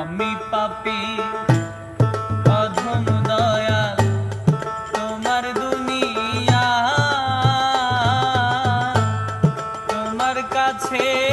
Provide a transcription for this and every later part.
আমি পাপি অধম দয়া তোমার দুনিয়া তোমার কাছে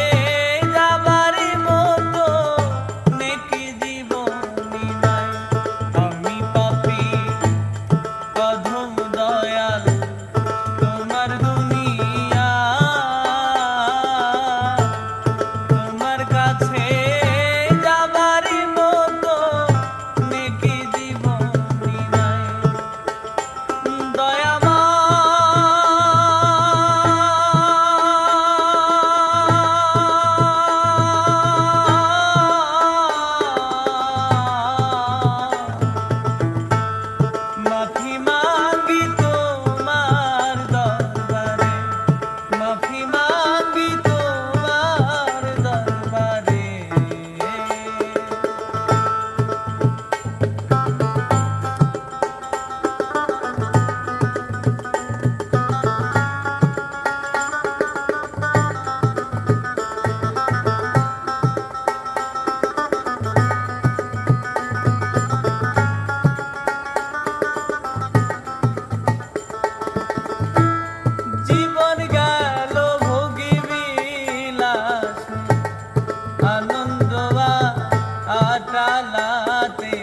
কালাতে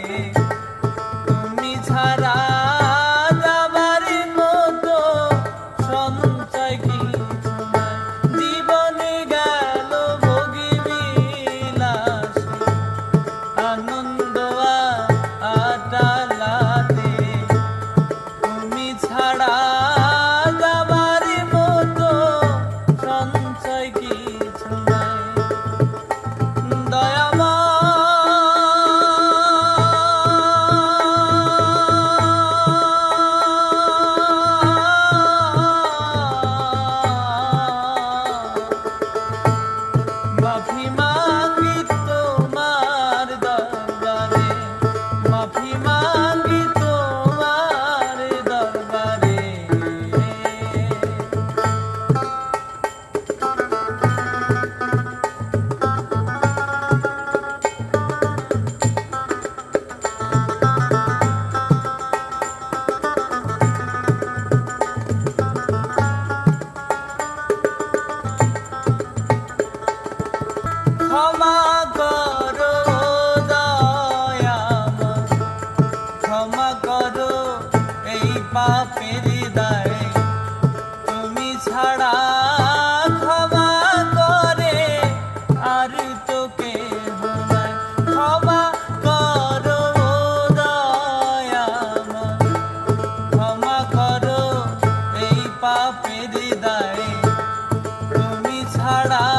মাফি মাগি তোমার দরবারে। ক্ষমা ভাড়া